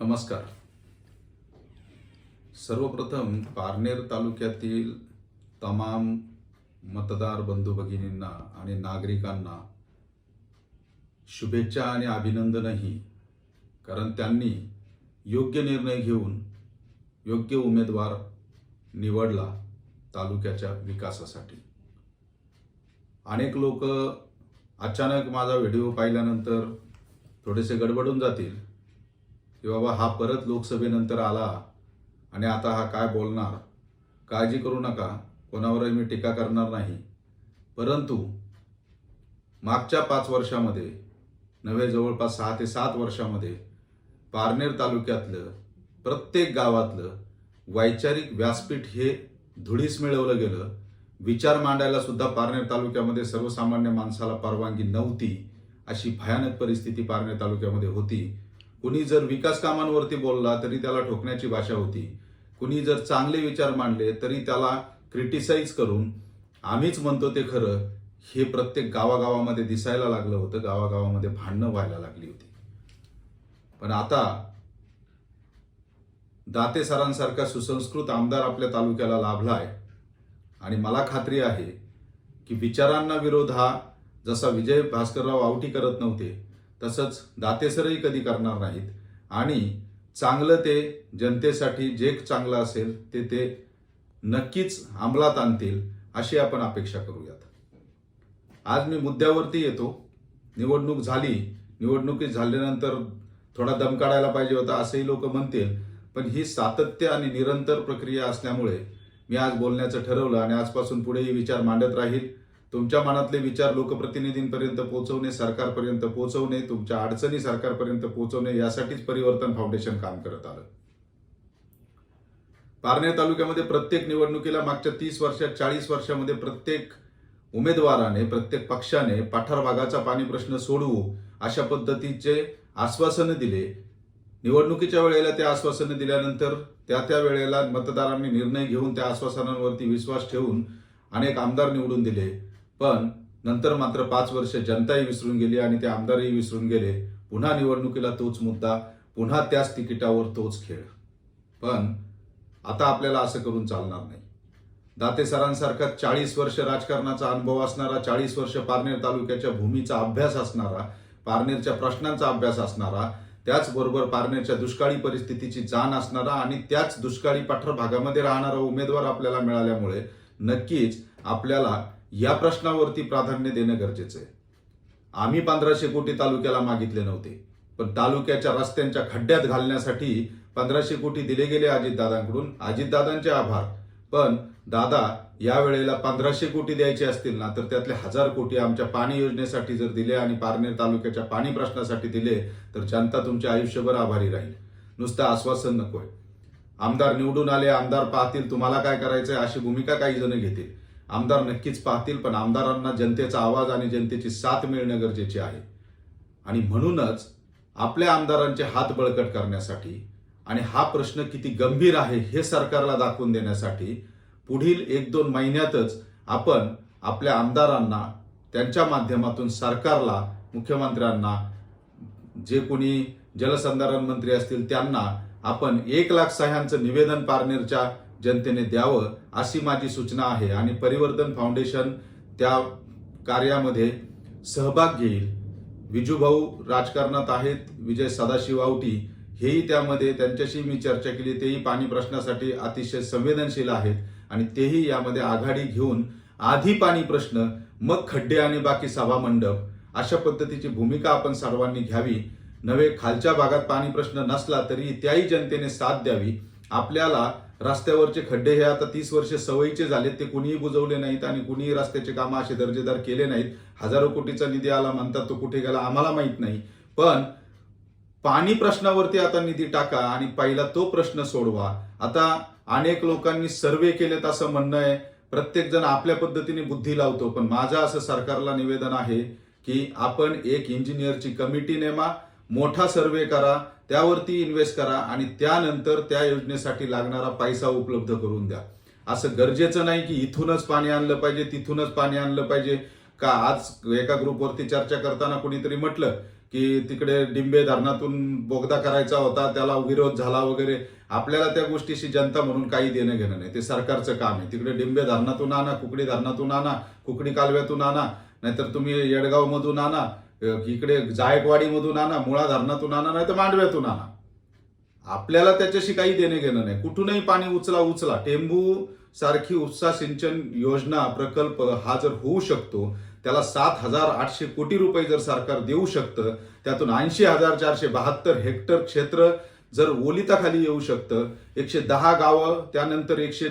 नमस्कार. सर्वप्रथम पारनेर तालुक्यातील तमाम मतदार बंधू भगिनींना आणि नागरिकांना शुभेच्छा आणि अभिनंदनही कारण त्यांनी योग्य निर्णय घेऊन योग्य उमेदवार निवडला तालुक्याच्या विकासासाठी. अनेक लोक अचानक माझा व्हिडिओ पाहिल्यानंतर थोडेसे गडबडून जातील. की बाबा हा परत लोकसभेनंतर आला आणि आता हा काय बोलणार? काळजी करू नका. कोणावरही मी टीका करणार नाही. परंतु मागच्या पाच वर्षामध्ये नव्हे जवळपास सहा ते सात वर्षामध्ये पारनेर तालुक्यातलं प्रत्येक गावातलं वैचारिक व्यासपीठ हे धुळीस मिळवलं गेलं. विचार मांडायला सुद्धा पारनेर तालुक्यामध्ये सर्वसामान्य माणसाला परवानगी नव्हती. अशी भयानक परिस्थिती पारनेर तालुक्यामध्ये होती. कुणी जर विकास कामांवरती बोलला तरी त्याला ठोकण्याची भाषा होती. कुणी जर चांगले विचार मांडले तरी त्याला क्रिटिसाइज करून आम्हीच म्हणतो ते खरं हे प्रत्येक गावागावामध्ये दिसायला लागलं होतं. गावागावामध्ये भांडणं व्हायला लागली होती. पण आता दाते सरांसारखा सुसंस्कृत आमदार आपल्या तालुक्याला लाभला आहे आणि मला खात्री आहे की विचारांना विरोध हा जसा विजय भास्करराव आवटी करत नव्हते तसंच दातेसरही कधी करणार नाहीत. आणि चांगलं ते जनतेसाठी जे चांगलं असेल ते ते नक्कीच अंमलात आणतील अशी आपण अपेक्षा करूयात. आज मी मुद्द्यावरती येतो. निवडणूक झाली. निवडणुकीत झाल्यानंतर थोडा दम काढायला पाहिजे होता असंही लोक म्हणतील. पण ही सातत्य आणि निरंतर प्रक्रिया असल्यामुळे मी आज बोलण्याचं ठरवलं आणि आजपासून पुढेही विचार मांडत राहील. तुमच्या मनातले विचार लोकप्रतिनिधींपर्यंत पोहोचवणे सरकारपर्यंत पोहोचवणे तुमच्या अडचणी सरकारपर्यंत पोहोचवणे यासाठीच परिवर्तन फाउंडेशन काम करत आलं. पारनेर तालुक्यामध्ये प्रत्येक निवडणुकीला मागच्या तीस वर्षात चाळीस वर्षामध्ये प्रत्येक उमेदवाराने प्रत्येक पक्षाने पाठार भागाचा पाणी प्रश्न सोडवू अशा पद्धतीचे आश्वासनं दिले. निवडणुकीच्या वेळेला ते आश्वासनं दिल्यानंतर त्या त्या वेळेला मतदारांनी निर्णय घेऊन त्या आश्वासनांवरती विश्वास ठेवून अनेक आमदार निवडून दिले. पण नंतर मात्र पाच वर्ष जनताही विसरून गेली आणि ते आमदारही विसरून गेले. पुन्हा निवडणुकीला तोच मुद्दा पुन्हा त्याच तिकिटावर तोच खेळ. पण आता आपल्याला असं करून चालणार नाही. दाते सरांसारखा चाळीस वर्ष राजकारणाचा अनुभव असणारा चाळीस वर्ष पारनेर तालुक्याच्या भूमीचा अभ्यास असणारा पारनेरच्या प्रश्नांचा अभ्यास असणारा त्याचबरोबर पारनेरच्या दुष्काळी परिस्थितीची जाण असणारा आणि त्याच दुष्काळी पाठर भागामध्ये राहणारा उमेदवार आपल्याला मिळाल्यामुळे नक्कीच आपल्याला या प्रश्नावरती प्राधान्य देणं गरजेचं आहे. आम्ही पंधराशे कोटी तालुक्याला मागितले नव्हते पण तालुक्याच्या रस्त्यांच्या खड्ड्यात घालण्यासाठी पंधराशे कोटी दिले गेले अजितदादांकडून. अजितदादांचे आभार. पण दादा या वेळेला पंधराशे कोटी द्यायचे असतील ना तर त्यातले हजार कोटी आमच्या पाणी योजनेसाठी जर दिले आणि पारनेर तालुक्याच्या पाणी प्रश्नासाठी दिले तर जनता तुमच्या आयुष्यभर आभारी राहील. नुसतं आश्वासन नकोय. आमदार निवडून आले आमदार पाहतील तुम्हाला काय करायचंय अशी भूमिका काही जण घेतील. आमदार नक्कीच पाहतील पण आमदारांना जनतेचा आवाज आणि जनतेची साथ मिळणं गरजेचे आहे. आणि म्हणूनच आपल्या आमदारांचे हात बळकट करण्यासाठी आणि हा प्रश्न किती गंभीर आहे हे सरकारला दाखवून देण्यासाठी पुढील एक दोन महिन्यातच आपण आपल्या आमदारांना त्यांच्या माध्यमातून सरकारला मुख्यमंत्र्यांना जे कोणी जलसंधारण मंत्री असतील त्यांना आपण एक लाख सह्यांचं निवेदन पारनेरच्या जनतेने द्यावं अशी माझी सूचना आहे आणि परिवर्तन फाउंडेशन त्या कार्यामध्ये सहभाग घेईल. विजूभाऊ राजकारणात आहेत विजय सदाशिव आवटी हेही त्यामध्ये त्यांच्याशी मी चर्चा केली तेही पाणी प्रश्नासाठी अतिशय संवेदनशील आहेत आणि तेही यामध्ये आघाडी घेऊन आधी पाणी प्रश्न मग खड्डे आणि बाकी सभा मंडप अशा पद्धतीची भूमिका आपण सर्वांनी घ्यावी. नवे खालच्या भागात पाणी प्रश्न नसला तरी त्याही जनतेने साथ द्यावी. आपल्याला रस्त्यावरचे खड्डे हे आता तीस वर्ष सवयीचे झालेत ते कुणीही बुजवले नाहीत आणि कुणीही रस्त्याचे कामं असे दर्जेदार केले नाहीत. हजारो कोटीचा निधी आला म्हणतात तो कुठे गेला आम्हाला माहीत नाही. पण पाणी प्रश्नावरती आता निधी टाका आणि पहिला तो प्रश्न सोडवा. आता अनेक लोकांनी सर्वे केलेत असं म्हणणं आहे. प्रत्येक जण आपल्या पद्धतीने बुद्धी लावतो पण माझं असं सरकारला निवेदन आहे की आपण एक इंजिनियरची कमिटी नेमा मोठा सर्वे करा त्यावरती इन्व्हेस्ट करा आणि त्यानंतर त्या योजनेसाठी लागणारा पैसा उपलब्ध करून द्या. असं गरजेचं नाही की इथूनच पाणी आणलं पाहिजे तिथूनच पाणी आणलं पाहिजे. का आज एका ग्रुपवरती चर्चा करताना कुणीतरी म्हटलं की तिकडे डिंबे धरणातून बोगदा करायचा होता त्याला विरोध झाला वगैरे. आपल्याला त्या गोष्टीशी जनता म्हणून काही देणं घेणं नाही. ते सरकारचं काम आहे. तिकडे डिंबे धरणातून आणा कुकडी धरणातून आणा कुकडी कालव्यातून आणा नाहीतर तुम्ही येडगावमधून आणा. इकडे जायकवाडीमधून आणा मुळा धरणातून आणा नाही तर मांडव्यातून आणा. आपल्याला त्याच्याशी काही देणे घेणं नाही. कुठूनही पाणी उचला उचला. टेंबू सारखी उपसा सिंचन योजना प्रकल्प हा जर होऊ शकतो त्याला सात हजार आठशे कोटी रुपये जर सरकार देऊ शकतं त्यातून ऐंशी हजार चारशे बहात्तर हेक्टर क्षेत्र जर ओलिताखाली येऊ शकतं एकशे दहा गावं त्यानंतर एकशे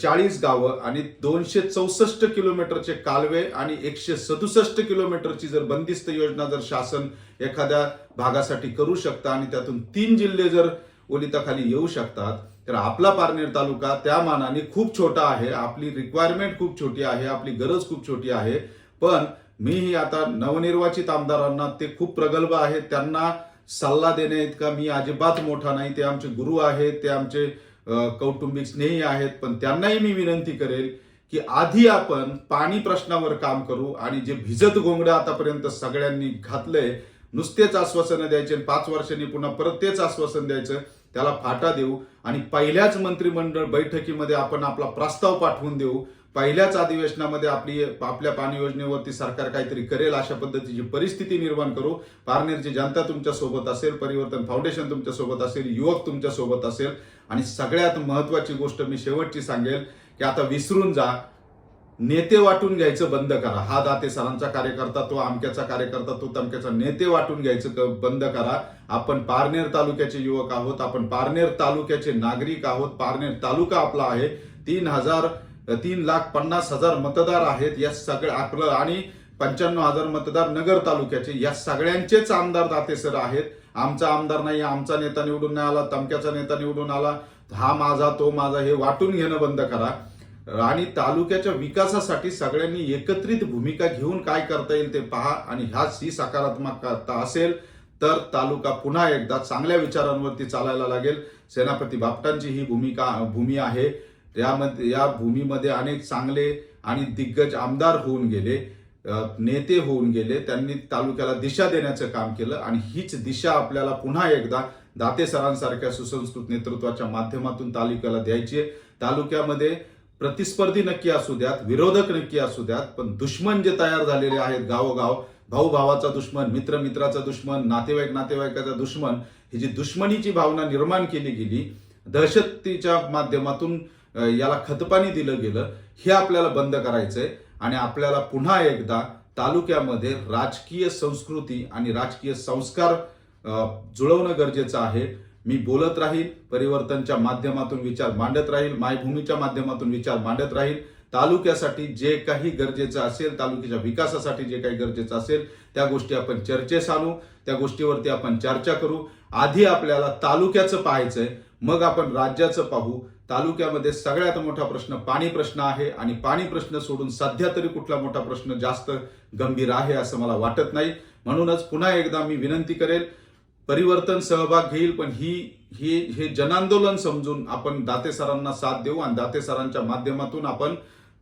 चाळीस गावं आणि दोनशे चौसष्ट किलोमीटरचे कालवे आणि एकशे सदुसष्ट किलोमीटरची जर बंदिस्त योजना जर शासन एखाद्या भागासाठी करू शकता आणि त्यातून तीन जिल्हे जर ओलिताखाली येऊ शकतात तर आपला पारनेर तालुका त्या मानाने खूप छोटा आहे. आपली रिक्वायरमेंट खूप छोटी आहे आपली गरज खूप छोटी आहे. पण मीही आता नवनिर्वाचित आमदारांना ते खूप प्रगल्भ आहेत त्यांना सल्ला देण्या इतका मी अजिबात मोठा नाही. ते आमचे गुरु आहेत ते आमचे कौटुंबिक स्नेही आहेत पण त्यांनाही मी विनंती करेल की आधी आपण पाणी प्रश्नावर काम करू आणि जे भिजत घोंगडं आतापर्यंत सगळ्यांनी घातलंय नुसतेच आश्वासनं द्यायचे आणि पाच वर्षांनी पुन्हा परत तेच आश्वासन द्यायचं त्याला फाटा देऊ. आणि पहिल्याच मंत्रिमंडळ बैठकीमध्ये आपण आपला प्रस्ताव पाठवून देऊ. पहिल्याच अधिवेशनामध्ये आपली आपल्या पाणी योजनेवरती सरकार काहीतरी करेल अशा पद्धतीची परिस्थिती निर्माण करू पारनेरची जनता तुमच्यासोबत असेल परिवर्तन फाउंडेशन तुमच्यासोबत असेल युवक तुमच्यासोबत असेल आणि सगळ्यात महत्वाची गोष्ट मी शेवटची सांगेल की आता विसरून जा. नेते वाटून घ्यायचं बंद करा. हा दाते सरांचा कार्यकर्ता तो अमक्याचा कार्यकर्ता तो तमक्याचा. नेते वाटून घ्यायचं बंद करा. आपण पारनेर तालुक्याचे युवक आहोत आपण पारनेर तालुक्याचे नागरिक आहोत पारनेर तालुका आपला आहे. तीन हजार तीन लाख पन्नास हजार मतदार आहेत या सगळ्या आपलं आणि पंच्याण्णव हजार मतदार नगर तालुक्याचे. या सगळ्यांचेच आमदार दाते सर आहेत. आमचा आमदार नाही आमचा नेता निवडून नाही आला तमक्याचा नेता निवडून आला. हा माझा तो माझा हे वाटून घेणं बंद करा. आणि तालुक्याच्या विकासासाठी सगळ्यांनी एकत्रित भूमिका घेऊन काय करता येईल ते पहा. आणि ह्याच ही सकारात्मकता असेल तर तालुका पुन्हा एकदा चांगल्या विचारांवरती चालायला लागेल. सेनापती बापटांची ही भूमिका भूमी आहे. यामध्ये या भूमीमध्ये अनेक चांगले आणि दिग्गज आमदार होऊन गेले नेते होऊन गेले. त्यांनी तालुक्याला दिशा देण्याचं काम केलं आणि हीच दिशा आपल्याला पुन्हा एकदा दाते सरांसारख्या सुसंस्कृत नेतृत्वाच्या माध्यमातून तालुक्याला द्यायची आहे. तालुक्यामध्ये प्रतिस्पर्धी नक्की असू द्यात विरोधक नक्की असू द्यात पण दुश्मन जे तयार झालेले आहेत गावोगाव भाऊ भावाचा दुश्मन मित्र मित्राचा दुश्मन नातेवाईक नातेवाईकाचा दुश्मन ही जी दुश्मनीची भावना निर्माण केली गेली दहशतीच्या माध्यमातून याला खतपाणी दिलं गेलं हे आपल्याला बंद करायचंय. आणि आपल्याला पुन्हा एकदा तालुक्यामध्ये राजकीय संस्कृती आणि राजकीय संस्कार जुळवणं गरजेचं आहे. मी बोलत राहील परिवर्तनच्या माध्यमातून विचार मांडत राहील मायभूमीच्या माध्यमातून विचार मांडत राहील. तालुक्यासाठी जे काही गरजेचं असेल तालुक्याच्या विकासासाठी जे काही गरजेचं असेल त्या गोष्टी आपण चर्चेस आणू त्या गोष्टीवरती आपण चर्चा करू. आधी आपल्याला तालुक्याचं पाहायचंय मग आपण राज्याचं पाहू तालुक्यामध्ये सगळ्यात मोठा प्रश्न पाणी प्रश्न आहे आणि पाणी प्रश्न सोडून सध्या तरी कुठला मोठा प्रश्न जास्त गंभीर आहे असं मला वाटत नाही. म्हणूनच पुन्हा एकदा मी विनंती करेल परिवर्तन सहभाग घेईल पण ही हे हे जनांदोलन समजून आपण दाते सरांना साथ देऊ आणि दाते सरांच्या माध्यमातून आपण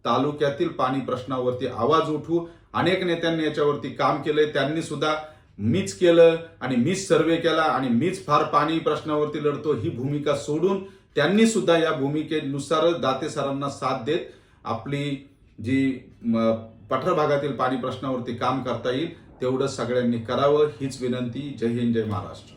तालुक्यातील पाणी प्रश्नावरती आवाज उठवू. अनेक नेत्यांनी याच्यावरती काम केलंय त्यांनी सुद्धा मीच केलं आणि मीच सर्वे केला आणि मीच फार पाणी प्रश्नावरती लढतो ही भूमिका सोडून त्यांनी सुद्धा या भूमिकेनुसार दाते सरांना साथ देत आपली जी म, पठार भागातील पाणी प्रश्नावरती काम करता येईल तेवढं सगळ्यांनी करावं हीच विनंती. जय हिंद जय महाराष्ट्र.